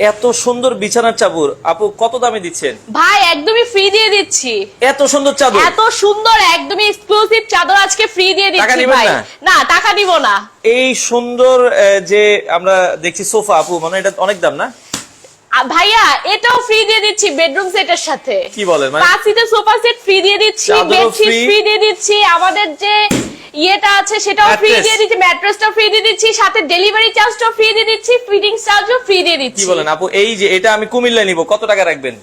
এত সুন্দর বিছানার চাদর। আপু কত দামে দিচ্ছেন? ভাই একদমই ফ্রি দিয়ে দিচ্ছি। এত সুন্দর চাদর। এত সুন্দর একদমই এক্সক্লুসিভ চাদর আজকে ফ্রি দিয়ে দিচ্ছি ভাই। না? টাকা দিব না। এই সুন্দর যে আমরা দেখছি সোফা আপু মানে এটা অনেক দাম না? ভাইয়া এটাও ফ্রি দিয়ে দিচ্ছি বেডরুম সেটের সাথে। কি বলেন মানে? পাঁচ সিটের সোফা সেট ফ্রি দিয়ে দিচ্ছি বেডশিট ফ্রি দিয়ে দিচ্ছি। আমাদের যে ইয়েটা আছে সেটাও ফ্রি দিয়ে দিচ্ছি ম্যাট্রেসটা ফ্রি দিয়ে দিচ্ছি সাথে ডেলিভারি চার্জটাও ফ্রি দিয়ে দিচ্ছি ফিটিং চার্জও ফ্রি দিয়ে দিচ্ছি। কি বলেন আপু এই যে এটা আমি কুমিল্লায় নিব কত টাকা রাখবেন?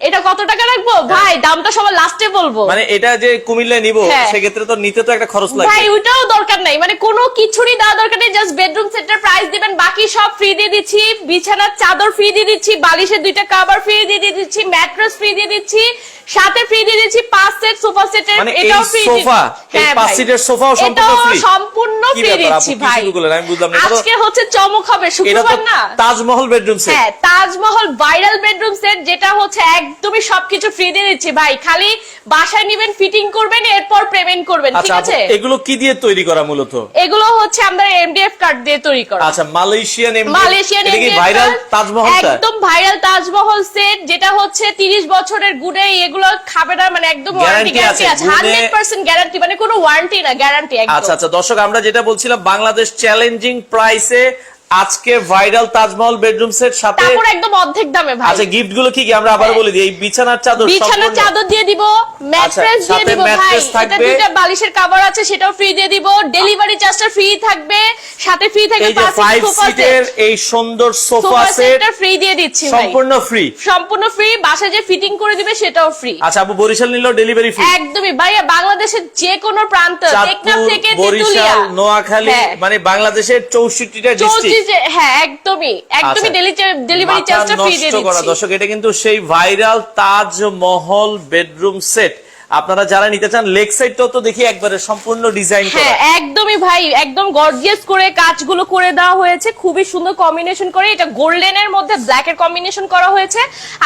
এটা কত টাকা রাখব? ভাই দামটা সবার লাস্টে বলব। মানে এটা যে কুমিল্লায় নিব হ্যাঁ। সেক্ষেত্রে তো নিতে তো একটা খরচ লাগবে। ভাই ওইটাও দরকার নাই। মানে কোনো কিছুরই দেওয়া দরকার নেই জাস্ট বেডরুম সেটের প্রাইস দিবেন বাকি সব ফ্রি দিয়ে দিচ্ছি বিছানার চাদর ফ্রি দিয়ে দিচ্ছি বালিশের দুইটা কাভার ফ্রি দিয়ে দিচ্ছি ম্যাট্রেস ফ্রি দিয়ে দিচ্ছি সাথে ফ্রি দিয়ে দিচ্ছি পাঁচ সেট সোফা সেটের এটাও ফ্রি সোফা, এই পাঁচ সিটের সোফাও সম্পূর্ণ free? সম্পূর্ণ ফ্রি দিচ্ছি ভাই? আমি বুঝলাম না। আজকে হচ্ছে চমক হবে শুক্রবার না? তাজমহল বেডরুম সেট হ্যাঁ তাজমহল ভাইরাল বেডরুম সেট যেটা হচ্ছে একদমই সবকিছু ফ্রি দিয়ে দিচ্ছি ভাই। খালি বাসায় নিবেন ফিটিং করবেন এরপর পেমেন্ট করবেন ঠিক আচ্ছা আছে? এগুলো কি দিয়ে তৈরি করা মূলত? এগুলো হচ্ছে আমরা এমডিএফ কার্ড দিয়ে তৈরি করা। আচ্ছা মালয়েশিয়ান এমডি মালয়েশিয়ান কি ভাইরাল তাজমহল একদম ভাইরাল তাজমহল সেট যেটা হচ্ছে 30 বছরের গুড়ে এগুলো খাবে না মানে একদম ওয়ারেন্টি গ্যারান্টি আছে, আছে 100% গ্যারান্টি মানে কোনো ওয়ারেন্টি না গ্যারান্টি একদম। আচ্ছা আচ্ছা দর্শক আমরা যেটা বলছিলাম বাংলাদেশ চ্যালেঞ্জিং প্রাইসে আজকে ভাইরাল তাজমহল বেডরুম সেট সাথে তারপর একদম অর্ধেক দামে ভাই। আচ্ছা গিফটগুলো কি কি? আমরা আবার হ্যাঁ। বলে দিই এই বিছানার চাদর বিছানার চাদর দিয়ে দিব ম্যাট্রেস আচ্ছা, দিয়ে দিব ভাই। এটা বালিশের কভার আছে সেটাও ফ্রি দিয়ে দিব। ডেলিভারি চার্জটা ফ্রি থাকবে। সাথে ফ্রি থাকবে পাঁচ সিটের এই সুন্দর সোফা সেটটা ফ্রি দিয়ে দিচ্ছি ভাই। সম্পূর্ণ ফ্রি সম্পূর্ণ ফ্রি বাসায় যে ফিটিং করে দিবে সেটাও ফ্রি আচ্ছা আপু বরিশাল নিলেও ডেলিভারি ফ্রি একদমই। ভাইয়া বাংলাদেশের যে কোনো প্রান্ত টেকনাফ থেকে তেতুলিয়া। নোয়াখালী হ্যাঁ। মানে বাংলাদেশের চৌষট্টিটা ডিস্ট্রিক্ট চৌত্রিশে হ্যাঁ একদমই একদমই ডেলিভারি চার্জটা ফ্রি দিয়ে দিচ্ছি। দর্শক এটা কিন্তু সেই ভাইরাল তাজমহল বেডরুম সেট আপনারা যারা নিতে চান লেগ সাইডটাও তো দেখি একবারে সম্পূর্ণ ডিজাইন করা। হ্যাঁ একদমই ভাই একদম গর্জিয়াস করে কাজগুলো করে দেওয়া হয়েছে খুবই সুন্দর কম্বিনেশন করে। এটা গোল্ডেন এর মধ্যে ব্ল্যাক এর কম্বিনেশন করা হয়েছে।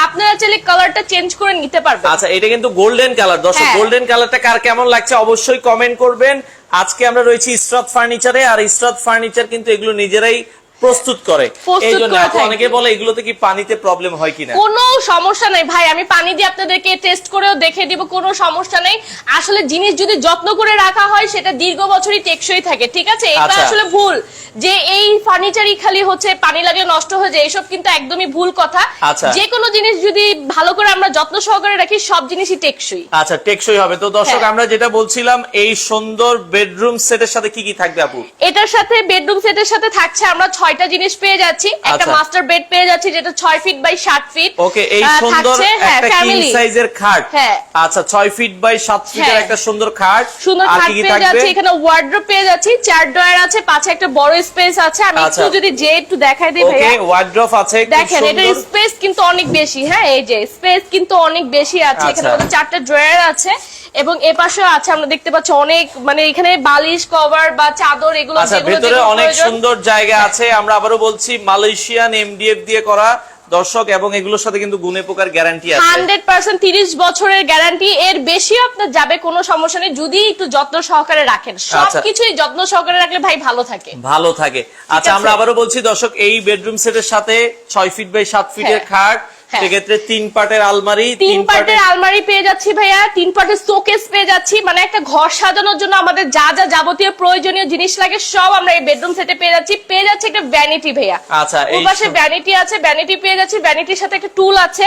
আপনারা চাইলে কালারটা চেঞ্জ করে নিতে পারবেন। আচ্ছা এটা কিন্তু গোল্ডেন কালার দর্শক হ্যাঁ। গোল্ডেন কালারটা কার কেমন লাগছে অবশ্যই কমেন্ট করবেন। আজকে আমরা রয়েছি ইসরাত ফার্নিচারে আর ইসরাত ফার্নিচার কিন্তু এগুলো নিজেরাই প্রস্তুত করে। এই জন্য। অনেকে বলে এগুলোতে কি পানিতে প্রবলেম হয় কিনা? কোনো সমস্যা নাই ভাই। আমি পানি দিয়ে আপনাদেরকে টেস্ট করেও দেখে দিব কোনো সমস্যা নেই। আসলে জিনিস যদি যত্ন করে রাখা হয় সেটা দীর্ঘ বছরই টেকসই থাকে ঠিক আছে? এটা আচ্ছা। আসলে ভুল। যে এই ফার্নিচারই খালি হচ্ছে পানি লাগলে নষ্ট হয়ে যায় এসব কিন্তু একদমই ভুল কথা। আচ্ছা। যে কোনো জিনিস যদি ভালো করে আমরা যত্ন সহকারে রাখি সব জিনিসই টেকসই। আচ্ছা টেকসই হবে। তো দর্শক হ্যাঁ। আমরা যেটা বলছিলাম এই সুন্দর বেডরুম সেটের সাথে কি কি থাকবে আপু? এটার সাথে বেডরুম সেটের সাথে থাকছে আমরা ছয়টা জিনিস পেয়ে যাচ্ছি একটা আচ্ছা। মাস্টার বেড পেয়ে যাচ্ছি যেটা ছয় ফিট বাই সাত ফিট ওকে এই সুন্দর হ্যাঁ একটা কিং সাইজের খাট হ্যাঁ। আচ্ছা ছয় ফিট বাই সাত ফিটের হ্যাঁ। একটা সুন্দর খাট সুন্দর খাট পেয়ে যাচ্ছে এখানে ওয়ার্ড্রোব পেয়ে যাচ্ছি চার ড্রয়ার আছে পাশে একটা বড় স্পেস আছে আমি একটু আচ্ছা। যদি যে একটু দেখাই দিই ওকে ভাইয়া ওয়ার্ড্রপ আছে দেখেন এটার সুন্দর। স্পেস কিন্তু অনেক বেশি হ্যাঁ এই যে স্পেস কিন্তু অনেক বেশি আছে এখানে আচ্ছা। চারটা ড্রয়ার আছে এবং এ পাশেও আছে আমরা দেখতে পাচ্ছি অনেক মানে এখানে বালিশ কভার বা চাদর এগুলো আচ্ছা ভেতরে অনেক সুন্দর জায়গা আছে। আমরা আবারও বলছি মালয়েশিয়ান এমডিএফ দিয়ে করা দর্শক এবং এগুলোর সাথে কিন্তু গুণে পোকার গ্যারান্টি আছে। হান্ড্রেড পার্সেন্ট তিরিশ বছরের গ্যারান্টি এর বেশি আপনার যাবে কোনো সমস্যা নেই যদি একটু যত্ন সহকারে রাখেন। আচ্ছা। সবকিছুই যত্ন সহকারে রাখলে ভাই ভালো থাকে। ভালো থাকে। আচ্ছা আমরা আবারও বলছি দর্শক এই বেডরুম সেটের সাথে ছয় ফিট বাই সাত ফিটের হ্যাঁ। খাট। সেক্ষেত্রে তিন পাটের আলমারি তিন পাটের আলমারি পেয়ে যাচ্ছি ভাইয়া তিন পাটের শোকেস পেয়ে যাচ্ছি। মানে একটা ঘর সাজানোর জন্য আমাদের যা যা যাবতীয় প্রয়োজনীয় জিনিস লাগে সব আমরা এই বেডরুম সেটে পেয়ে যাচ্ছি। পেয়ে যাচ্ছি একটা ভ্যানিটি ভাইয়া। আচ্ছা, এই পাশে ভ্যানিটি আছে ভ্যানিটি পেয়ে যাচ্ছি ভ্যানিটির সাথে একটা টুল আছে।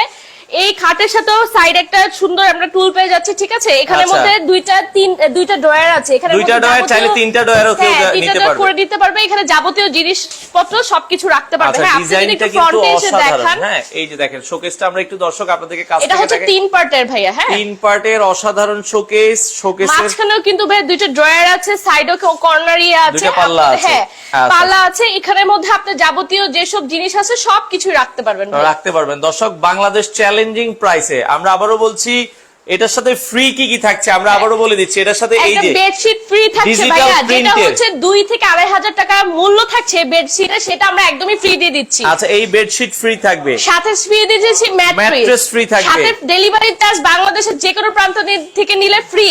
এই খাটের সাথেও সাইড একটা সুন্দর আমরা টুল পেয়ে যাচ্ছি ঠিক আছে? এখানের আচ্ছা। মধ্যে দুইটা তিন দুইটা ড্রয়ার আছে। এখানে দুইটা drawer চাইলে তিনটা drawer ও কেউ হ্যাঁ, নিতে পারবে। করে দিতে পারবে। এখানে যাবতীয় জিনিসপত্র সবকিছু রাখতে পারবে। আচ্ছা হ্যাঁ আপনি যদি একটু ফ্রন্টে এসে দেখান। হ্যাঁ এই যে দেখেন শোকেসটা আমরা একটু দর্শক আপনাদেরকে কাছ এটা হচ্ছে তিন পার্টের ভাইয়া হ্যাঁ। তিন পার্টের অসাধারণ শোকেস শোকেসের মাঝখানেও কিন্তু ভাই দুইটা ড্রয়ার আছে সাইডও কর্নারই আছে। দুইটা পাল্লা আছে। হ্যাঁ আচ্ছা। পাল্লা আছে। এখানের মধ্যে আপনি যাবতীয় যেসব জিনিস আছে সবকিছু রাখতে পারবেন। রাখতে পারবেন। দর্শক বাংলাদেশ চ্যালেঞ্জিং প্রাইসে আমরা আবারও বলছি এটার সাথে ফ্রি কি কি থাকছে? আমরা আবারও বলে দিচ্ছি এটার সাথে এই যে বেডশিট ফ্রি থাকছে ভাইয়া যেটা হচ্ছে দুই থেকে আড়াই হাজার টাকা মূল্য থাকছে বেডশিটে সেটা আমরা একদমই ফ্রি দিয়ে দিচ্ছি। আচ্ছা এই বেডশিট ফ্রি থাকবে। সাথে ফ্রি দিয়ে দিচ্ছি ম্যাট্রেস free থাকবে। সাথে ডেলিভারি চার্জ বাংলাদেশের যে কোনো প্রান্ত থেকে নিলে ফ্রি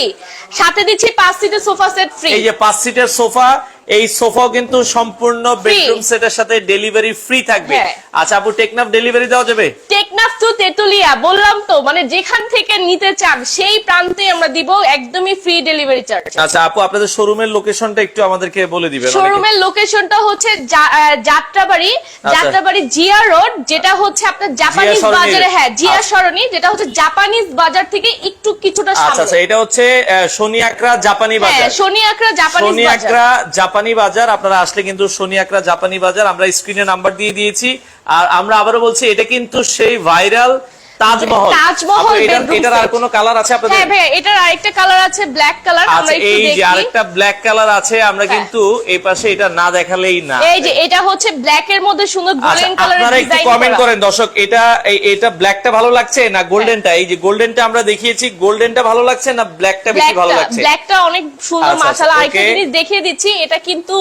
সাথে দিচ্ছি পাঁচ সিটের সোফা সেট ফ্রি এই যে পাঁচ সিটের সোফা এই সোফাও কিন্তু সম্পূর্ণ বেডরুম সেটের সাথে ডেলিভারি ফ্রি থাকবে। হ্যাঁ। আচ্ছা আপু টেকনাফ ডেলিভারি দেওয়া যাবে? টেকনাফ টু তেতুলিয়া বললাম তো মানে যেখান থেকে নিতে চান সেই প্রান্তে আমরা দিব একদমই ফ্রি ডেলিভারি চার্জ আচ্ছা আপু আপনাদের শোরুমের লোকেশনটা একটু আমাদেরকে বলে দিবেন শোরুমের লোকেশনটা হচ্ছে যা- আহ, যাত্রাবাড়ি যাত্রাবাড়ি জিয়া রোড যেটা হচ্ছে আপনার জাপানিজ আচ্ছা। বাজারে হ্যাঁ জিয়া আচ্ছা। সরণি যেটা হচ্ছে জাপানিজ বাজার থেকে একটু কিছুটা আচ্ছা আচ্ছা এটা হচ্ছে শনি আকরা জাপানি হ্যাঁ বাজার। শনি আকরা জাপানিজ শনি বাজার। আকরা জাপানি বাজার, আপনারা আসলে কিন্তু সোনিয়াকরা আকরা জাপানি বাজার, আমরা স্ক্রিনে নাম্বার দিয়ে দিয়েছি। আর আমরা আবারও বলছি, এটা কিন্তু সেই ভাইরাল তাজমহল। তাজমহল এটার আর। কোনো কালার আছে আপনাদের? হ্যাঁ ভাই এটার আরেকটা কালার আছে ব্ল্যাক কালার আমরা আচ্ছা এই যে আরেকটা ব্ল্যাক কালার আছে আমরা হ্যাঁ। কিন্তু এই পাশে এটা না দেখালেই না। এই যে এটা হচ্ছে ব্ল্যাক এর মধ্যে সুন্দর আচ্ছা গোল্ডেন কালারের আপনারা একটু কমেন্ট করেন দর্শক এটা এটা ব্ল্যাকটা ভালো লাগছে না গোল্ডেনটা এই যে গোল্ডেনটা আমরা দেখিয়েছি গোল্ডেনটা ভালো লাগছে না ব্ল্যাকটা বেশি ভালো লাগছে? ব্ল্যাকটা অনেক সুন্দর আচ্ছা, মাশাআল্লাহ। আচ্ছা, আরেকটা জিনিস দেখিয়ে দিচ্ছি এটা কিন্তু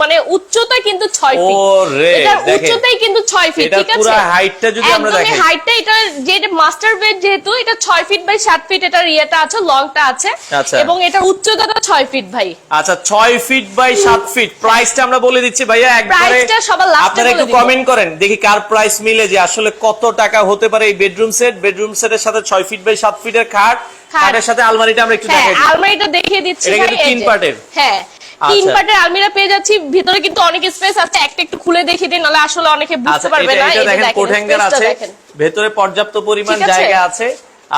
মানে উচ্চতা কিন্তু 6 ফিট ওরে, এটার উচ্চতাই কিন্তু 6 ফিট ঠিক আছে? পুরা হাইটটা যদি আমরা দেখাই। হাইটটা এটা যে মাস্টার বেড যেহেতু এটা 6 ফিট বাই 7 ফিট এটার ইয়েটা আছে লংটা আছে আচ্ছা। এবং এটার উচ্চতাটা 6 ফিট ভাই। আচ্ছা ছয় ফিট বাই সাত ফিট প্রাইসটা আমরা বলে দিচ্ছি ভাইয়া একবারে প্রাইসটা সবার লাস্টে আপনারা একটু কমেন্ট করেন দেখি কার প্রাইস মিলে যে আসলে কত টাকা হতে পারে এই বেডরুম সেট বেডরুম সেটের সাথে ছয় ফিট বাই সাত ফিটের খাট। খাট। খাটের সাথে আলমারিটা আমরা একটু হ্যাঁ দেখাই আলমারিটা দেখিয়ে দিচ্ছি এটা কিন্তু তিন পার্টের। হ্যাঁ তিন আচ্ছা। পার্টের আলমিরা পেয়ে যাচ্ছি ভিতরে কিন্তু অনেক স্পেস আছে একটা একটু খুলে দেখিয়ে দিন নাহলে আসলে অনেকে বুঝতে পারবে না এটা দেখেন কোট হ্যাঙ্গার আছে। ভেতরে পর্যাপ্ত পরিমাণ জায়গা আছে।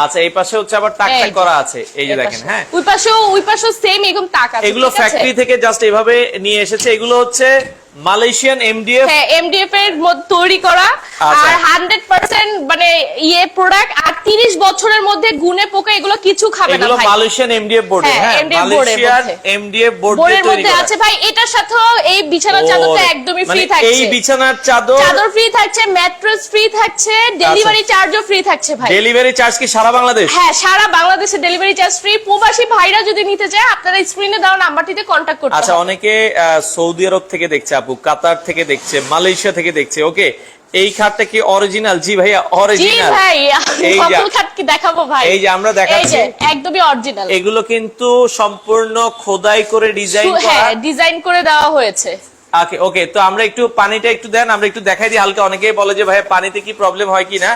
আচ্ছা এই পাশে হচ্ছে আবার টাক টাক করা আছে। এই যে দেখেন হ্যাঁ। ওই পাশেও ওই পাশেও সেম এরকম টাক আছে এগুলো ফ্যাক্টরি থেকে জাস্ট এভাবে নিয়ে এসেছে। এগুলো হচ্ছে মালয়েশিয়ান এমডিএফ হ্যাঁ এমডিএফ এর মধ্যে তৈরি করা। আচ্ছা। আর হান্ড্রেড পার্সেন্ট মানে ইয়ে প্রোডাক্ট আর তিরিশ বছরের মধ্যে গুনে পোকা এগুলো কিছু খাবে না এগুলো ভাই। মালয়েশিয়ান এমডিএফ বোর্ড হ্যাঁ, মালয়েশিয়ান এমডিএফ বোর্ড দিয়ে তৈরি মধ্যে করা। আছে ভাই এটার সাথেও এই বিছানার চাদরটা একদমই মানে ফ্রি থাকছে। এই বিছানার চাদর চাদর ফ্রি থাকছে ম্যাট্রেস ফ্রি থাকছে ডেলিভারি চার্জও ফ্রি থাকছে ভাই। ডেলিভারি চার্জ কি সারা বাংলাদেশ? হ্যাঁ সারা বাংলাদেশে ডেলিভারি চার্জ ফ্রি প্রবাসী ভাইরা যদি নিতে চায় আপনারা স্ক্রিনে দেওয়া নাম্বারটিতে কন্ট্যাক্ট করতে আচ্ছা অনেকে আহ, সৌদি আরব থেকে দেখছে। আপু কাতার থেকে দেখছে মালয়েশিয়া থেকে দেখছে। ওকে এই খাটটা কি অরিজিনাল জি ভাইয়া জি অরিজিনাল ভাই এই যে- খাট কি দেখাবো ভাই? এই যে আমরা দেখাচ্ছি। একদমই অরিজিনাল এগুলো কিন্তু সম্পূর্ণ খোদাই করে ডিজাইন করা। হ্যাঁ ডিজাইন করে দেওয়া হয়েছে। ওকে ওকে তো আমরা একটু পানিটা একটু দেন আমরা একটু দেখাই দিই। হালকা অনেকেই বলে যে ভাই পানিতে কি প্রবলেম হয় কিনা?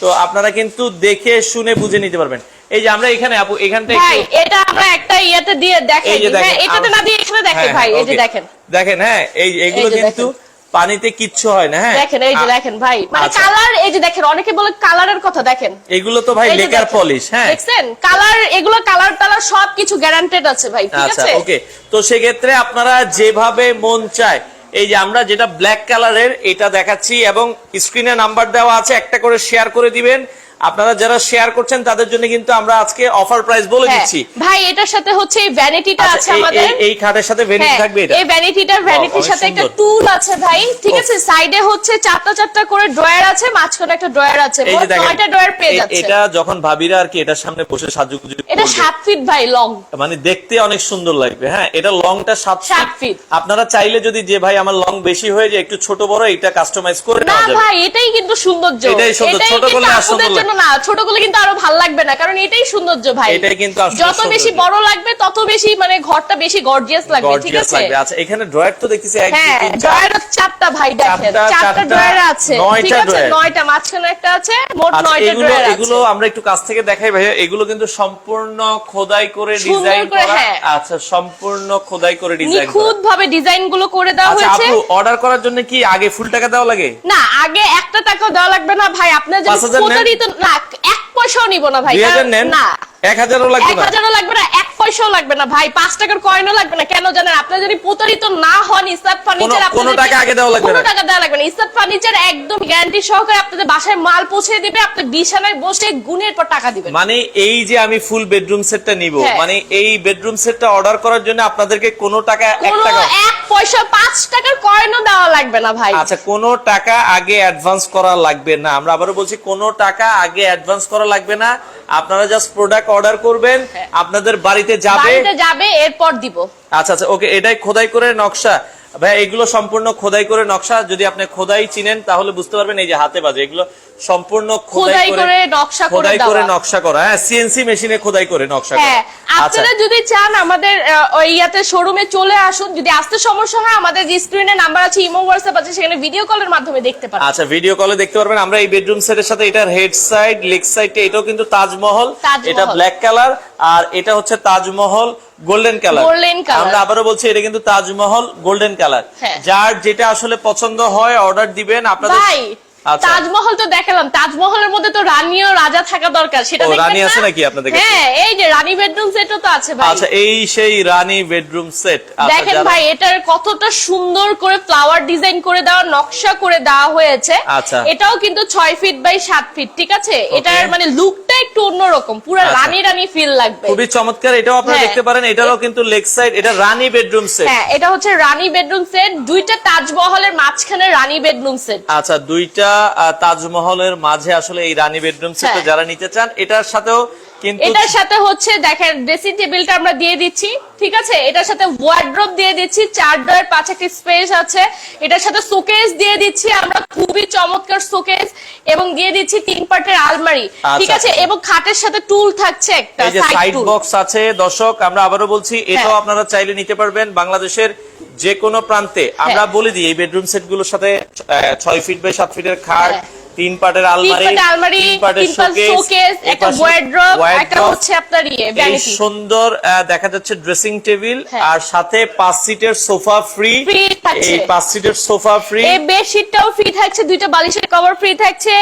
তো আপনারা কিন্তু দেখে শুনে বুঝে নিতে পারবেন। এই যে আমরা এখানে আপু এখানটা ভাই এটা আমরা একটা ইয়েতে দিয়ে যে হ্যাঁ দেখেন এটাতে না দিয়ে এখানে দেখে হ্যাঁ, ভাই এই যে দেখেন। দেখেন হ্যাঁ এই এগুলো কিন্তু পানিতে কিচ্ছু হয় না হ্যাঁ? দেখেন এই যে দেখেন ভাই মানে আচ্ছা। কালার এই যে দেখেন অনেকে বলে কালারের কথা দেখেন। এগুলো তো ভাই লেকার পলিশ হ্যাঁ। দেখছেন? কালার এগুলো কালার টালার সবকিছু গ্যারান্টেড আছে ভাই ঠিক আচ্ছা আছে? ওকে। তো সেক্ষেত্রে আপনারা যেভাবে মন চায় এই যে আমরা যেটা ব্ল্যাক কালারের এটা দেখাচ্ছি এবং স্ক্রিনে নাম্বার দেওয়া আছে একটা করে শেয়ার করে দিবেন। আপনারা যারা শেয়ার করছেন তাদের জন্য কিন্তু আমরা আজকে অফার প্রাইস বলে হ্যাঁ, দিচ্ছি। ভাই এটার সাথে হচ্ছে এই ভ্যানিটিটা আচ্ছা, আছে আমাদের। এই- খাটের সাথে হ্যাঁ, থাকবে এটা? এই ভ্যানিটিটার ভ্যানিটির সাথে একটা টুল আছে ভাই ঠিক আছে? সাইডে হচ্ছে চারটা চারটা করে ড্রয়ার আছে মাঝখানে একটা ড্রয়ার আছে। মোট নয়টা ড্রয়ার পেয়ে যাচ্ছে। এটা যখন ভাবিরা আর কি এটার সামনে বসে সাজুগুজু এটা করবে, সাত ফিট ভাই লং মানে দেখতে অনেক সুন্দর লাগবে হ্যাঁ? এটা লংটা সাত সাত ফিট ফিট। আপনারা চাইলে যদি যে ভাই আমার লং বেশি হয়ে যায় একটু ছোট বড় এটা কাস্টমাইজ করে না নেওয়া যাবে। ভাই এটাই কিন্তু সৌন্দর্য। এটাই সুন্দর, ছোট করলে জন্য না ছোট করলে কিন্তু আরও ভালো লাগবে না কারণ এটাই সৌন্দর্য ভাই। এটাই কিন্তু যত বেশি বড় লাগবে তত বেশি মানে ঘরটা বেশি গর্জিয়াস লাগবে ঠিক আছে? লাগবে। আচ্ছা এখানে ড্রয়ার তো দেখতেছি এক দুই, হ্যাঁ তিন, চার। ড্রয়ার চারটা ভাই দেখেন। চারটা, ড্রয়ার আছে ঠিক আছে? নয়টা মাঝখানে একটা আছে মোট আচ্ছা নয়টা ড্রয়ার এগুলো আমরা একটু কাছ থেকে দেখাই ভাইয়া। এগুলো কিন্তু সম্পূর্ণ খোদাই করে ডিজাইন করা হ্যাঁ। আচ্ছা সম্পূর্ণ খোদাই করে ডিজাইন করা। নিখুঁত ভাবে ডিজাইনগুলো করে দেওয়া আচ্ছা হয়েছে। আপু অর্ডার করার জন্য কি আগে ফুল টাকা দেওয়া লাগে? না আগে একটা টাকা দেওয়া লাগবে না ভাই। আপনার যদি 5,000 নেন? প্রতারিত না এক পয়সাও নিব না ভাই। না এক হাজারও লাগবে না। হাজারও লাগবে না এক পয়সাও লাগবে না। ভাই পাঁচ টাকার কয়েনও লাগবে না। কেন জানেন আপনি যদি প্রতারিত না হন ইসাদ ফার্নিচার কোনো- কোনো টাকা আগে দেওয়া লাগবে কোনো টাকা দেওয়া লাগবে না। ইসাদ ফার্নিচার একদম গ্যারান্টি সহকারে আপনাদের বাসায় মাল পৌঁছে দিবে আপনি বিছানায় বসে গুনের পর টাকা দিবেন। মানে এই যে আমি ফুল বেডরুম সেটটা নিব। মানে এই বেডরুম সেটটা অর্ডার করার জন্য আপনাদেরকে কোনো টাকা এক টাকা এক পয়সা পাঁচ টাকার কয়েনও দেওয়া লাগবে না ভাই। আচ্ছা কোনো টাকা আগে অ্যাডভান্স করা লাগবে না। আমরা আবারও বলছি কোনো টাকা আগে অ্যাডভান্স করা লাগবে না। আপনারা জাস্ট প্রোডাক্ট অর্ডার করবেন। আপনাদের বাড়িতে যাবে। যাবে এরপর দিব। আচ্ছা আচ্ছা ওকে এটাই খোদাই করে নকশা। ভাই এগুলো সম্পূর্ণ খোদাই করে নকশা। যদি আপনি খোদাই চিনেন তাহলে বুঝতে পারবেন এই যে হাতে বাজে। এগুলো সম্পূর্ণ খোদাই করে নকশা করে খোদাই করে নকশা করা। হ্যাঁ সিএনসি মেশিনে খোদাই করে নকশা করা। হ্যাঁ আপনারা যদি চান আমাদের ওই ইয়াতে শোরুমে চলে আসুন যদি আসতে সমস্যা হয় আমাদের যে স্ক্রিনে নাম্বার আছে ইমো হোয়াটসঅ্যাপ আছে সেখানে ভিডিও কলের মাধ্যমে দেখতে পারেন। আচ্ছা ভিডিও কলে দেখতে পারবেন। আমরা এই বেডরুম সেটের সাথে এটার হেড সাইড লেগ সাইডটা এটাও কিন্তু তাজমহল। এটা ব্ল্যাক কালার আর এটা হচ্ছে Taj Mahal. Golden colour golden colour আমরা আবারও বলছি এটা কিন্তু তাজমহল গোল্ডেন কালার হ্যাঁ। যার যেটা আসলে পছন্দ হয় অর্ডার দিবেন আপনাদের তাজমহল তো দেখালাম। তাজমহলের মধ্যে তো রানী ও রাজা থাকা দরকার সেটা রানী আছে নাকি আপনাদের কাছে? হ্যাঁ এই যে রানী বেডরুম সেটও তো আছে ভাই। আচ্ছা এই সেই রানী বেডরুম সেট দেখেন ভাই এটার কতটা সুন্দর করে ফ্লাওয়ার ডিজাইন করে দেওয়া নকশা করে দেওয়া হয়েছে। আচ্ছা। এটাও কিন্তু ছয় ফিট বাই সাত ফিট ঠিক আছে? এটার মানে লুকটা একটু অন্যরকম পুরো আচ্ছা। রানী রানী ফিল লাগবে। খুবই চমৎকার এটাও আপনারা হ্যাঁ। দেখতে পারেন এটারও কিন্তু লেগ সাইড এটা রানী বেডরুম সেট হ্যাঁ এটা হচ্ছে রানী বেডরুম সেট দুইটা তাজমহলের মাঝখানে রানী বেডরুম সেট আচ্ছা দুইটা তাজমহলের মাঝে আসলে এই রানী বেডরুম সেট হ্যাঁ। যারা নিতে চান এটার সাথেও কিন্তু এটার সাথে হচ্ছে দেখেন ড্রেসিং টেবিলটা আমরা দিয়ে দিচ্ছি ঠিক আছে এটার সাথে ওয়ার্ড্রপ দিয়ে দিচ্ছি চার ডয়ের পাঁচ একটি স্পেস আছে এটার সাথে শোকেস দিয়ে দিচ্ছি আমরা খুবই চমৎকার শোকেস এবং দিয়ে দিচ্ছি তিন পার্টের আলমারি ঠিক আচ্ছা, আছে আচ্ছা। এবং খাটের সাথে টুল থাকছে একটা সাইড সাইড বক্স আছে দর্শক আমরা আবারও বলছি এটাও হ্যাঁ। আপনারা চাইলে নিতে পারবেন বাংলাদেশের যে কোনো প্রান্তে আমরা বলে দিই এই বেডরুম সেটগুলোর সাথে ছয় ফিট বাই সাত ফিটের খাট হ্যাঁ। তিন পাটের আলমারি তিন পাটের শোকেস একটা ওয়ার্ড্রপ একটা হচ্ছে আপনার ইয়ে ভ্যানিটি সুন্দর দেখা যাচ্ছে ড্রেসিং টেবিল হ্যাঁ। আর সাথে পাঁচ সিটের সোফা ফ্রি এই পাঁচ সিটের সোফা ফ্রি এই বেডশিটটাও ফ্রি থাকছে দুইটা বালিশের কভার ফ্রি থাকছে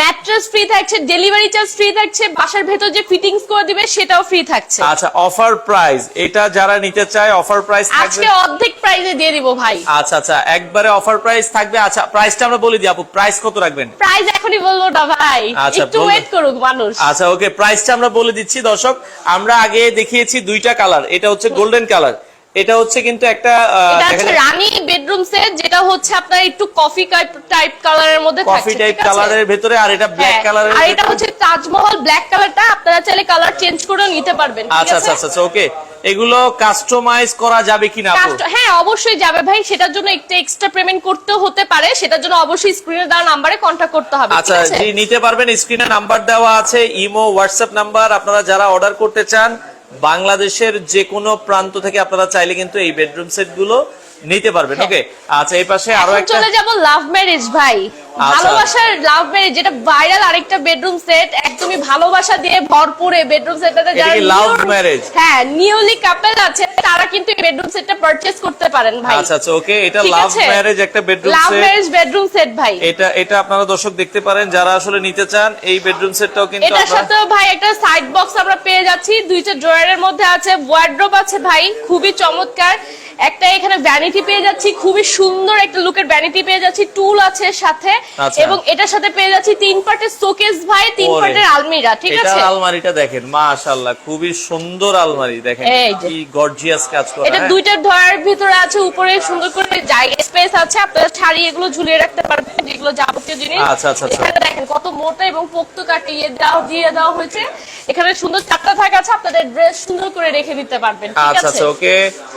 ম্যাট্রেস ফ্রি থাকছে ডেলিভারি চার্জ ফ্রি থাকছে বাসার ভেতর যে ফিটিংস করে দিবে সেটাও ফ্রি থাকছে। আচ্ছা অফার প্রাইস এটা যারা নিতে চায় অফার প্রাইস থাকবে? আজকে অর্ধেক প্রাইসে দিয়ে দিব ভাই। আচ্ছা আচ্ছা একবারে অফার প্রাইস থাকবে। আচ্ছা প্রাইসটা আমরা বলে দিই আপু প্রাইস কত রাখবেন? প্রাইস এখনই বলব না ভাই। আচ্ছা, একটু ওয়েট করুক মানুষ। আচ্ছা ওকে প্রাইসটা আমরা বলে দিচ্ছি দর্শক। আমরা আগে দেখিয়েছি দুইটা কালার এটা হচ্ছে গোল্ডেন কালার এটা হচ্ছে কিন্তু একটা আহ, এটা হচ্ছে রানী বেডরুম সেট যেটা হচ্ছে আপনার একটু কফি টাইপ কালারের মধ্যে কফি টাইপ? কালারের ভেতরে আর এটা ব্ল্যাক কালারের আর এটা হচ্ছে তাজমহল ব্ল্যাক কালারটা আপনারা চাইলে কালার চেঞ্জ করে নিতে পারবেন আচ্ছা আচ্ছা আচ্ছা ওকে এগুলো কাস্টমাইজ করা যাবে কিনা হ্যাঁ অবশ্যই যাবে ভাই সেটার জন্য একটু এক্সট্রা পেমেন্ট করতে হতে পারে সেটার জন্য অবশ্যই স্ক্রিনে দেওয়া নাম্বারে কন্টাক্ট করতে হবে আচ্ছা জি নিতে পারবেন স্ক্রিনে নাম্বার দেওয়া আছে ইমো হোয়াটসঅ্যাপ নাম্বার আপনারা যারা অর্ডার করতে চান বাংলাদেশের যে কোনো প্রান্ত থেকে আপনারা চাইলে কিন্তু এই বেডরুম সেটগুলো নিতে পারবেন। ওকে আচ্ছা এই পাশে আরও হ্যাঁ। একটা চলে যাব লাভ ম্যারেজ ভাই। আচ্ছা। ভালোবাসার লাভ ম্যারেজ যেটা ভাইরাল আরেকটা বেডরুম সেট একদমই ভালোবাসা দিয়ে ভরপুরে বেডরুম সেটটাতে যারা new- marriage? হ্যাঁ নিউলি কাপল আছে তারা কিন্তু এই বেডরুম সেটটা পারচেজ করতে পারেন ভাই। আচ্ছা আচ্ছা ওকে এটা লাভ ম্যারেজ একটা bedroom set love marriage bedroom set ভাই। এটা এটা আপনারা দর্শক দেখতে পারেন যারা আসলে নিতে চান এই বেডরুম সেটটাও কিন্তু এটার আপনারা সাথে ভাই একটা সাইড বক্স আমরা পেয়ে যাচ্ছি দুইটা ড্রয়ারের মধ্যে আছে ওয়ার্ড্রোব আছে ভাই খুবই চমৎকার। একটা এখানে ভ্যানিটি পেয়ে যাচ্ছি খুবই সুন্দর একটা লুকের ভ্যানিটি পেয়ে যাচ্ছি টুল আছে সাথে আচ্ছা। এবং এটার সাথে পেয়ে যাচ্ছি তিন পার্টের শোকেস ভাই তিন পার্টের আলমিরা ঠিক আছে? এটার আলমারিটা দেখেন মাশাআল্লাহ খুবই সুন্দর আলমারি দেখেন কি গর্জিয়াস কাজ করা এটা হ্যাঁ? দুইটা ড্রয়ার ভিতরে আছে উপরে সুন্দর করে জায়গা স্পেস আছে আপনারা শাড়ি এগুলো ঝুলিয়ে রাখতে পারবেন যেগুলো যাবতীয় জিনিস। আচ্ছা, আচ্ছা, আচ্ছা। এখানে দেখেন কত মোটা এবং পোক্ত কাটিয়ে দেওয়া দিয়ে দেওয়া হয়েছে। এখানে সুন্দর চারটা থাক আছে আপনাদের ড্রেস সুন্দর করে রেখে দিতে পারবেন ঠিক আচ্ছা আছে? আচ্ছা ওকে।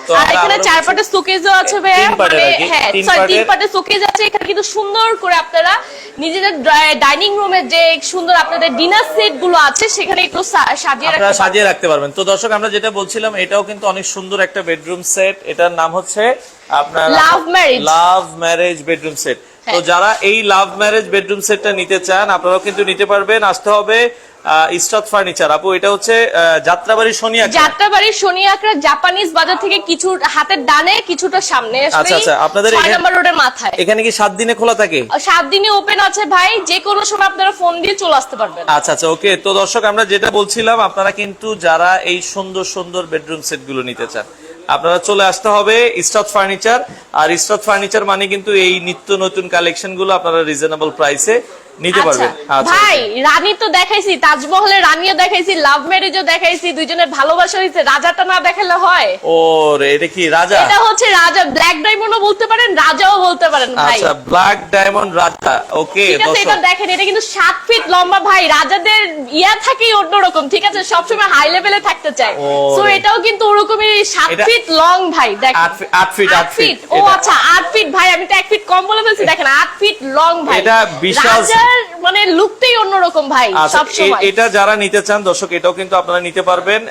তো আমরা চার পাটের শোকেজও আছে ভাইয়া। মানে হ্যাঁ তিন পাটের। শোকেজ আছে। এখানে কিন্তু সুন্দর করে আপনারা নিজেদের ডাইনিং রুমের যে সুন্দর আপনাদের ডিনার সেটগুলো আছে সেখানে একটু সাজিয়ে আপনারা রাখতে সাজিয়ে রাখতে পারবেন। তো দর্শক আমরা যেটা বলছিলাম এটাও কিন্তু অনেক সুন্দর একটা বেডরুম সেট এটার নাম হচ্ছে আপনার love marriage। Love marriage bedroom set তো হ্যাঁ। যারা এই লাভ ম্যারেজ বেডরুম সেটটা নিতে চান আপনারাও কিন্তু নিতে পারবেন। আসতে হবে ইস্টাত ফার্নিচার। আপু এটা হচ্ছে যাত্রাবাড়ি সোনিয়া যাত্রাবাড়ির শনি আকরা জাপানিজ বাজার থেকে কিছু হাতের ডানে কিছুটা সামনে আচ্ছা, আচ্ছা, আপনাদের নম্বর রোডের মাথায়। এখানে কি সাত দিনে খোলা থাকে? সাত দিনে ওপেন আছে ভাই যে কোনো সময় আপনারা ফোন দিয়ে চলে আসতে পারবেন। আচ্ছা আচ্ছা ওকে তো দর্শক আমরা যেটা বলছিলাম আপনারা কিন্তু যারা এই সুন্দর সুন্দর বেডরুম সেটগুলো নিতে চান আপনারা চলে আসতে হবে ইস্টাত ফার্নিচার। আর ইস্টাত ফার্নিচার মানে কিন্তু এই নিত্য নতুন কালেকশনগুলো আপনারা রিজনেবল প্রাইসে নিতে আচ্ছা, পারবেন আচ্ছা। ভাই রানী তো দেখাইছি তাজমহলের রানীও দেখাইছি লাভ ম্যারেজও দেখাইছি দুইজনের ভালোবাসা হয়েছে রাজাটা না দেখালে হয়। ও রে এটা কি রাজা? এটা হচ্ছে রাজা ব্ল্যাক ডায়মন্ডও বলতে পারেন রাজাও বলতে পারেন ভাই। আচ্ছা ব্ল্যাক ডায়মন্ড রাজা ওকে ঠিক আছে এটা দেখেন এটা কিন্তু সাত ফিট লম্বা ভাই রাজাদের ইয়া থাকেই অন্যরকম ঠিক আছে সবসময় হাই লেভেলে থাকতে চায়। সো এটাও কিন্তু ওরকমই সাত ফিট লং ভাই দেখেন। আট ফিট, আট ফিট। ও আচ্ছা আট ফিট ভাই আমি তো এক ফিট কম বলে ফেলছি দেখেন আট ফিট লং ভাই। এটা বিশাল- রাজার মানে লুকটাই অন্যরকম ভাই আচ্ছা এটা যারা নিতে চান দর্শক এটাও কিন্তু আপনারা নিতে পারবেন।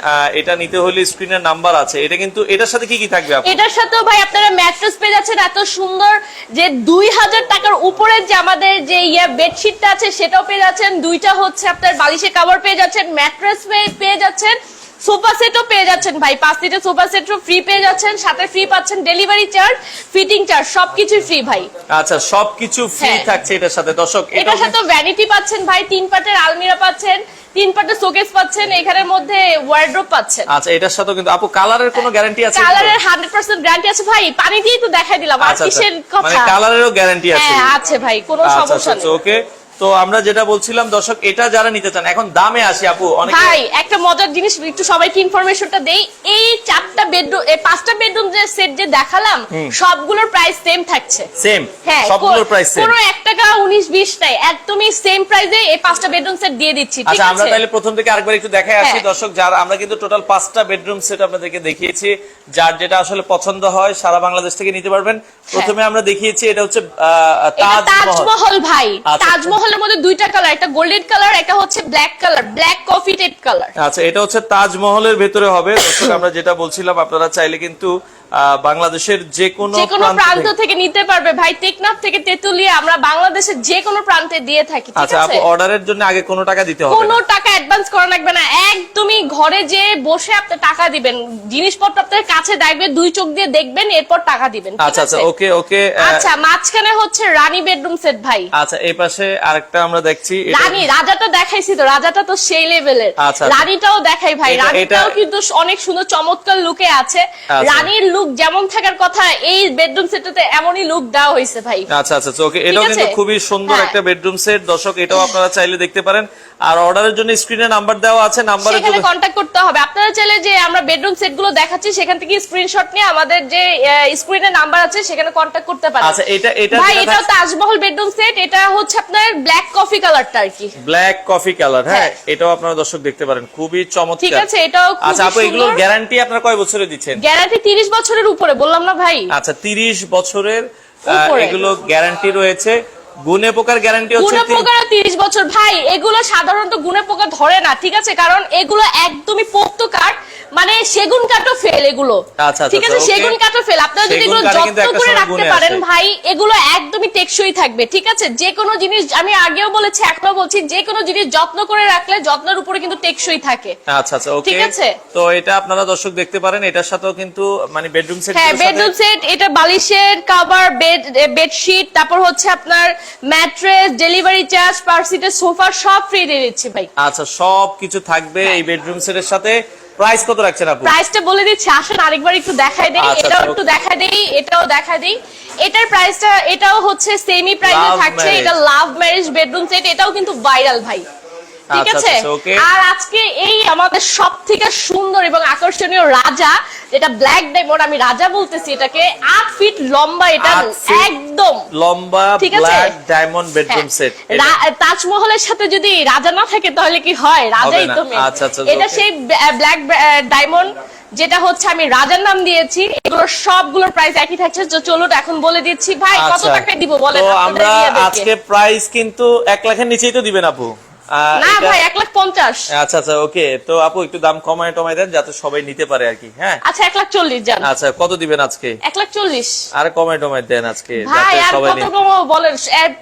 এটা নিতে হলে স্ক্রিনের নাম্বার আছে। এটা কিন্তু এটার সাথে কি কি থাকবে এটার সাথেও ভাই আপনারা ম্যাট্রেস পেয়ে যাচ্ছেন এত সুন্দর যে দুই হাজার টাকার উপরের যে আমাদের যে ইয়ে বেডশিটটা আছে সেটাও পেয়ে যাচ্ছেন। দুইটা হচ্ছে আপনার বালিশে কাভার পেয়ে যাচ্ছেন ম্যাট্রেস পেয়ে যাচ্ছেন। সোফা সেটও পেয়ে যাচ্ছেন ভাই। পাঁচ সিটের সোফা সেটও ফ্রি পেয়ে যাচ্ছেন সাথে ফ্রি পাচ্ছেন ডেলিভারি চার্জ ফিটিং চার্জ সবকিছু ফ্রি ভাই। আচ্ছা সবকিছু ফ্রি হ্যাঁ। থাকছে এটার সাথে। দর্শক এটার সাথে ভ্যানিটি পাচ্ছেন ভাই তিন পাটের আলমিরা পাচ্ছেন তিন পাটের শোকেস পাচ্ছেন এখানের মধ্যে ওয়ার্ড্রোপ পাচ্ছেন। আচ্ছা এটার সাথে কিন্তু আপু কালারের কোনো গ্যারান্টি আছে? কালারের হান্ড্রেড পার্সেন্ট গ্যারান্টি আছে ভাই। পানি দিয়েই তো দেখাই দিলাম আর আচ্ছা। আচ্ছা কিসের মানে কালারেরও গ্যারান্টি আছে। হ্যাঁ আছে ভাই কোনো আচ্ছা সমস্যা আচ্ছা নেই। ওকে তো আমরা যেটা বলছিলাম দর্শক এটা যারা নিতে চান এখন দামে আসি আপু অনেক ভাই একটা মজার জিনিস একটু সবাইকে ইনফরমেশনটা দেই। এই চারটা বেডরুম এই পাঁচটা বেডরুম যে সেট যে দেখালাম সবগুলোর প্রাইস সেম থাকছে। সেম হ্যাঁ সবগুলোর প্রাইস সেম কোনো এক টাকা উনিশ বিশ নাই। একদমই সেম প্রাইসে এই পাঁচটা বেডরুম সেট দিয়ে দিচ্ছি ঠিক আচ্ছা আমরা তাহলে প্রথম থেকে আরেকবার একটু দেখাই আসি হ্যাঁ। দর্শক যারা আমরা কিন্তু টোটাল পাঁচটা বেডরুম সেট আপনাদেরকে দেখিয়েছি যার যেটা আসলে পছন্দ হয় সারা বাংলাদেশ থেকে নিতে পারবেন। প্রথমে আমরা দেখিয়েছি এটা হচ্ছে তাজমহল। তাজমহল ভাই। আচ্ছা। তাজমহলের মধ্যে দুইটা কালার, একটা গোল্ডেন কালার, একটা হচ্ছে black colour, black coffee tape colour. আচ্ছা এটা হচ্ছে তাজমহলের ভেতরে হবে। দর্শক, আমরা যেটা বলছিলাম, আপনারা চাইলে কিন্তু বাংলাদেশের যে কোনো প্রান্ত থেকে- নিতে পারবে। ভাই টেকনাফ থেকে তেতুলিয়া আমরা বাংলাদেশের যে কোনো প্রান্তে দিয়ে থাকি ঠিক আচ্ছা আপু অর্ডারের জন্য আগে কোনো টাকা দিতে হবে কোনো টাকা অ্যাডভান্স করা লাগবে না। একদমই ঘরে যে বসে আপনি টাকা দিবেন জিনিসপত্র আপনার কাছে দেখবে দুই চোখ দিয়ে দেখবেন এরপর টাকা দিবেন আচ্ছা আচ্ছা ওকে ওকে আচ্ছা মাঝখানে হচ্ছে রানী বেডরুম সেট ভাই। আচ্ছা এই পাশে আরেকটা আমরা দেখছি রানী রাজাটা দেখাইছি তো রাজাটা তো সেই লেভেলের আচ্ছা। রানীটাও দেখাই ভাই। রানীটাও কিন্তু অনেক সুন্দর চমৎকার লুকে আছে। আচ্ছা। রানীর লুক যেমন থাকার কথা এই বেডরুম সেটটাতে এমনই লুক দেওয়া হয়েছে ভাই। আচ্ছা আচ্ছা ওকে এটাও কিন্তু খুবই সুন্দর হ্যাঁ। একটা বেডরুম সেট দর্শক এটাও আপনারা চাইলে দেখতে পারেন। আর অর্ডারের জন্য স্ক্রিনে নাম্বার দেওয়া আছে নাম্বারে সেখানে কন্ট্যাক্ট করতে হবে। আপনারা চাইলে যে আমরা বেডরুম সেটগুলো দেখাচ্ছি সেখান থেকে স্ক্রিনশট নিয়ে আমাদের যে স্ক্রিনে নাম্বার আছে সেখানে কন্ট্যাক্ট করতে পারেন। আচ্ছা এটা এটা ভাই এটাও তাজমহল বেডরুম সেট এটা হচ্ছে আপনার ব্ল্যাক কফি কালারটা আর কি। ব্ল্যাক কফি কালার হ্যাঁ। এটাও আপনারা দর্শক দেখতে পারেন। খুবই চমৎকার। ঠিক আছে, এটাও আচ্ছা আপু এগুলোর গ্যারান্টি আপনারা কয় বছরে দিচ্ছেন? গ্যারান্টি তিরিশ বছরের উপরে বললাম না ভাই। আচ্ছা তিরিশ বছরের আহ, এগুলো গ্যারান্টি রয়েছে। গুনে পোকার গ্যারান্টি হচ্ছে গুণে তিন- পোকা তিরিশ বছর। ভাই এগুলো সাধারণত গুণে পোকা ধরে না ঠিক আছে? কারণ এগুলো একদমই পোক্ত কাঠ মানে সেগুন কাঠও ফেল এগুলো। আচ্ছা, আচ্ছা, ঠিক আছে সেগুন কাঠও ফেল। আপনারা যদি এগুলো যত্ন করে রাখতে পারেন ভাই এগুলো একদমই টেকসই থাকবে ঠিক আছে? যে কোনো জিনিস আমি আগেও বলেছি এখনও বলছি যে কোনো জিনিস যত্ন করে রাখলে যত্নের উপরে কিন্তু টেকসই থাকে। আচ্ছা আচ্ছা ওকে। ঠিক আছে? তো এটা আপনারা দর্শক দেখতে পারেন এটার সাথেও কিন্তু মানে বেডরুম সেট হ্যাঁ বেডরুম সেট এটা বালিশের কভার বেড বেডশিট তারপর হচ্ছে আপনার ম্যাট্রেস ডেলিভারি চার্জ পার সিটের সোফা সব ফ্রি দিয়ে দিচ্ছি ভাই। আচ্ছা সব কিছু থাকবে এই বেডরুম সেটের সাথে। প্রাইস কত রাখছেন আপু? প্রাইসটা বলে দিচ্ছি আসেন আরেকবার একটু দেখাই দেই আচ্ছা, এটাও আচ্ছা, একটু দেখাই দেখা দেই এটাও দেখা দেই। এটার প্রাইসটা এটাও হচ্ছে সেমি প্রাইসে থাকছে এটা লাভ ম্যারেজ বেডরুম সেট এটাও কিন্তু ভাইরাল ভাই। ঠিক আচ্ছা, আছে? আচ্ছা, আর আজকে এই আমাদের সব থেকে সুন্দর এবং আকর্ষণীয় রাজা যেটা ব্ল্যাক ডায়মন্ড আমি রাজা বলতেছি এটাকে আট ফিট লম্বা এটা একদম। লম্বা ঠিক আছে? Diamond bedroom. সেট তাজমহলের সাথে যদি রাজা না থাকে তাহলে কি হয়? রাজাই। তো আচ্ছা, আচ্ছা, এটা সেই ব্ল্যাক ডায়মন্ড যেটা হচ্ছে আমি রাজার নাম দিয়েছি। এগুলোর সবগুলোর প্রাইস একই থাকছে। তো চলুন এখন বলে দিচ্ছি। ভাই কত আচ্ছা। টাকায় দিব বলেন? আমরা আজকে প্রাইস কিন্তু এক লাখের নিচেই তো দিবেন আপু। না ভাই এক লাখ পঞ্চাশ। আচ্ছা আচ্ছা ওকে। তো আপু একটু দাম কমায় টমায় দেন যাতে সবাই নিতে পারে আর কি হ্যাঁ? আচ্ছা এক লাখ চল্লিশ যান। আচ্ছা কত দিবেন আজকে? এক লাখ চল্লিশ। আর কমায় টমায় দেন আজকে ভাই আর কত কমাবো বলেন?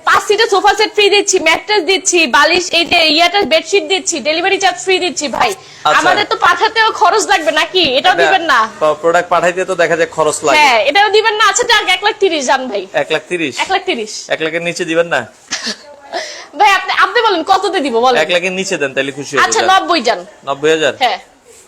পাঁচ সিটের সোফা সেট ফ্রি দিচ্ছি ম্যাট্রেস দিচ্ছি বালিশ এই যে ইয়াটা বেডশিট দিচ্ছি ডেলিভারি চার্জ ফ্রি দিচ্ছি ভাই। আচ্ছা। আমাদের তো পাঠাতেও খরচ লাগবে নাকি? এটাও দিবেন না। প্রোডাক্ট পাঠাইতে তো দেখা যায় খরচ লাগে। হ্যাঁ এটাও দিবেন না। আচ্ছা যাক এক লাখ তিরিশ যান ভাই। এক লাখ তিরিশ? এক লাখ তিরিশ। এক লাখের নিচে দিবেন না? ভাই আপনি আপনি বলেন কততে দিব বলেন। এক লাখের নিচে দেন তাহলে খুশি হব আচ্ছা যান। নব্বই যান। হাজার? হ্যাঁ।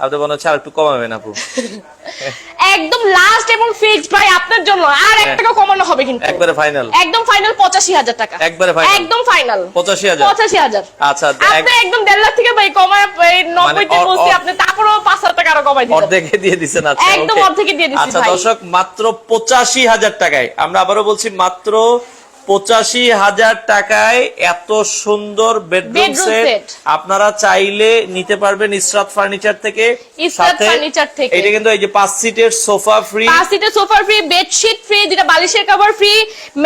আপনি মনে হচ্ছে আর একটু কমাবেন আপু। একদম লাস্ট এবং ফিক্সড ভাই আপনার জন্য। আর এক হ্যাঁ। টাকা কমানো হবে কিন্তু। একবারে ফাইনাল একদম ফাইনাল পঁচাশি হাজার টাকা। একবারে final? একদম ফাইনাল পঁচাশি হাজার। পঁচাশি হাজার। আচ্ছা আপনি একদম দেড় লাখ থেকে ভাই কমায় এই নব্বইতে মানে বলছি আপনি তারপরেও পাঁচ হাজার টাকা আরও কমাই দিবেন অর্ধেকে দিয়ে দিচ্ছেন আচ্ছা একদম অর্ধেকে দিয়ে দিচ্ছি আচ্ছা দর্শক মাত্র পঁচাশি হাজার টাকায়। আমরা আবারও বলছি মাত্র পঁচাশি হাজার টাকায় এত সুন্দর বেডরুম সেট আপনারা চাইলে নিতে পারবেন ইসরাত ফার্নিচার থেকে ইসরাত থেকে। এটা কিন্তু এই যে পাঁচ সিটের সোফা ফ্রি পাঁচ সিটের সোফা ফ্রি বেডশিট ফ্রি দুটা বালিশের কভার ফ্রি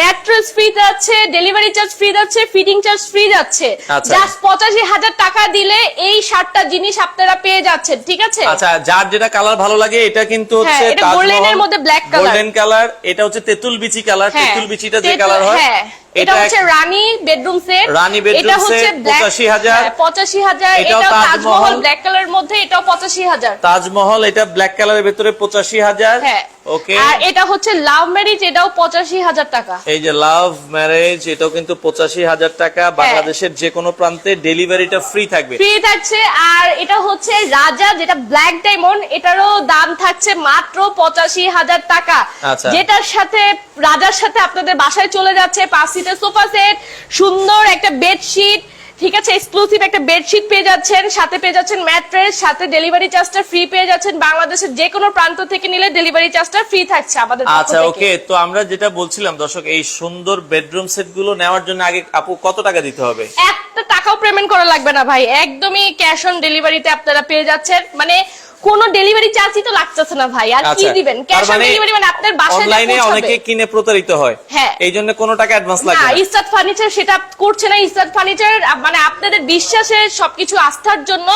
ম্যাট্রেস ফ্রি যাচ্ছে ডেলিভারি চার্জ ফ্রি যাচ্ছে ফিটিং চার্জ ফ্রি যাচ্ছে। জাস্ট পঁচাশি হাজার টাকা দিলে এই সাতটা জিনিস আপনারা পেয়ে যাচ্ছেন ঠিক আছে আচ্ছা যার যেটা কালার ভালো লাগে এটা কিন্তু হচ্ছে হ্যাঁ, golden এর মধ্যে black color। গোল্ডেন কালার এটা হচ্ছে তেঁতুল বিচি কালার হ্যাঁ, তেঁতুল বিচিটা যে কালার হয় হ্যাঁ, এটা হচ্ছে Rani bedroom set Rani bedroom এটা হচ্ছে set, black- 85,000 85,000 এটাও এটাও তাজমহল। তাজমহল ব্ল্যাক কালারের মধ্যে এটাও পঁচাশি হাজার। তাজমহল এটা ব্ল্যাক কালারের ভেতরে পঁচাশি হ্যাঁ। ওকে আর এটা হচ্ছে লাভ ম্যারেজ এটাও পঁচাশি হাজার টাকা। এই যে লাভ ম্যারেজ এটাও কিন্তু পঁচাশি হাজার টাকা। হ্যাঁ। বাংলাদেশের যে কোনো প্রান্তে ডেলিভারিটা ফ্রি থাকবে। ফ্রি থাকছে। আর এটা হচ্ছে রাজা যেটা ব্ল্যাক ডায়মন্ড এটারও দাম থাকছে মাত্র পঁচাশি হাজার টাকা। আচ্ছা। যেটার সাথে রাজার সাথে আপনাদের বাসায় চলে যাচ্ছে পাঁচ সিটের সোফা সেট সুন্দর একটা বেডশিট ঠিক আছে? এক্সক্লুসিভ একটা বেডশিট পেয়ে যাচ্ছেন সাথে পেয়ে যাচ্ছেন ম্যাট্রেস সাথে ডেলিভারি চার্জটা ফ্রি পেয়ে যাচ্ছেন বাংলাদেশের যে কোনো প্রান্ত থেকে নিলে ডেলিভারি চার্জটা ফ্রি থাকছে আমাদের আচ্ছা ওকে তো আমরা যেটা বলছিলাম দর্শক এই সুন্দর বেডরুম সেটগুলো নেওয়ার জন্য আগে আপু কত টাকা দিতে হবে? একটা টাকাও পেমেন্ট করা লাগবে না ভাই। একদমই ক্যাশ অন ডেলিভারিতে আপনারা পেয়ে যাচ্ছেন। মানে কোনো ডেলিভারি চার্জই তো লাগতেছে না ভাই আর কি আচ্ছা দিবেন ক্যাশ অন ডেলিভারি মানে আপনার বাসায় অনলাইনে অনেকে কিনে প্রতারিত হয় হ্যাঁ। এই জন্য কোনো টাকা অ্যাডভান্স লাগে না ইস্তাত ফার্নিচার সেটা করছে না ইস্তাত ফার্নিচার মানে আপনাদের বিশ্বাসে সবকিছু আস্থার জন্য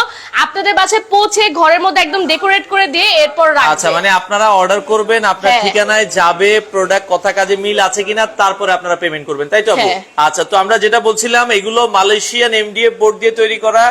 আপনাদের বাসায় পৌঁছে ঘরের মধ্যে একদম ডেকোরেট করে দিয়ে এরপর রাখবে আচ্ছা মানে আপনারা অর্ডার করবেন আপনার হ্যাঁ। ঠিকানায় যাবে প্রোডাক্ট কথা কাজে মিল আছে কিনা তারপরে আপনারা পেমেন্ট করবেন তাই তো হ্যাঁ। আচ্ছা তো আমরা যেটা বলছিলাম এগুলো মালয়েশিয়ান এমডিএফ বোর্ড দিয়ে তৈরি করা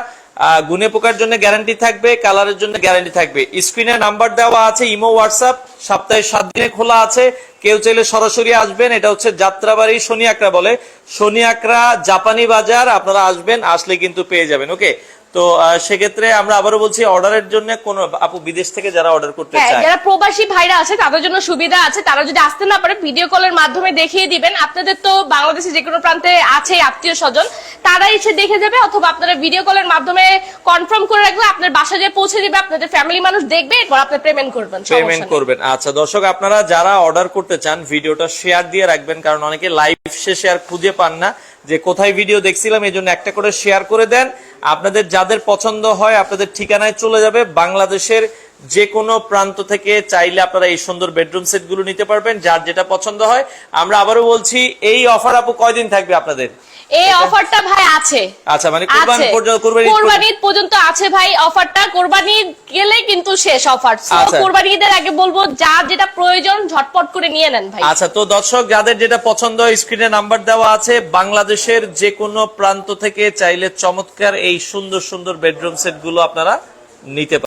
গুনে পোকার জন্য গ্যারান্টি থাকবে কালারের জন্য গ্যারান্টি থাকবে। স্ক্রিনে নাম্বার দেওয়া আছে ইমো হোয়াটসঅ্যাপ সপ্তাহে সাত দিনে খোলা আছে। কেউ চাইলে সরাসরি আসবেন, এটা হচ্ছে যাত্রাবাড়ি শনি আকরা বলে। শনি আকরা জাপানি বাজার, আপনারা আসবেন, আসলে কিন্তু পেয়ে যাবেন ওকে তো সেক্ষেত্রে আমরা আবারও বলছি অর্ডারের জন্য কোন আপু বিদেশ থেকে যারা অর্ডার করতে হ্যাঁ চায়। যারা প্রবাসী ভাইরা আছে তাদের জন্য সুবিধা আছে। তারা যদি আসতে না পারে ভিডিও কলের মাধ্যমে দেখিয়ে দিবেন। আপনাদের তো বাংলাদেশে যে কোনো প্রান্তে আছে আত্মীয় স্বজন। তারা এসে দেখে যাবে অথবা আপনারা ভিডিও কলের মাধ্যমে কনফার্ম করে রাখলে আপনার বাসা যে পৌঁছে দিবে আপনাদের ফ্যামিলি মানুষ দেখবে এরপর আপনি পেমেন্ট করবেন। পেমেন্ট করবেন। আচ্ছা দর্শক আপনারা যারা অর্ডার করতে চান ভিডিওটা শেয়ার দিয়ে রাখবেন কারণ অনেকে লাইভ শেষে আর খুঁজে পান না। যে কোথায় ভিডিও দেখছিলাম, এই জন্য একটা করে শেয়ার করে দেন। আপনাদের যাদের পছন্দ হয়, আপনাদের ঠিকানায় চলে যাবে। বাংলাদেশের যে কোনো প্রান্ত থেকে চাইলে আপনারা এই সুন্দর বেডরুম সেটগুলো নিতে পারবেন, যার যেটা পছন্দ হয়। আমরা আবারও বলছি, এই অফার আপু কয়দিন থাকবে আপনাদের? এই অফারটা ভাই আছে। আচ্ছা মানে কোরবানি পর্যন্ত কোরবানি কোরবানি পর্যন্ত আছে ভাই অফারটা। কোরবানি গেলে কিন্তু শেষ অফার। আচ্ছা। কোরবানি ঈদের আগে বলব যা যেটা প্রয়োজন ঝটপট করে নিয়ে নেন ভাই। আচ্ছা তো দর্শক যাদের যেটা পছন্দ স্ক্রিনে নাম্বার দেওয়া আছে। বাংলাদেশের যে কোনো প্রান্ত থেকে চাইলে চমৎকার এই সুন্দর সুন্দর বেডরুম সেটগুলো আপনারা নিতে পারেন।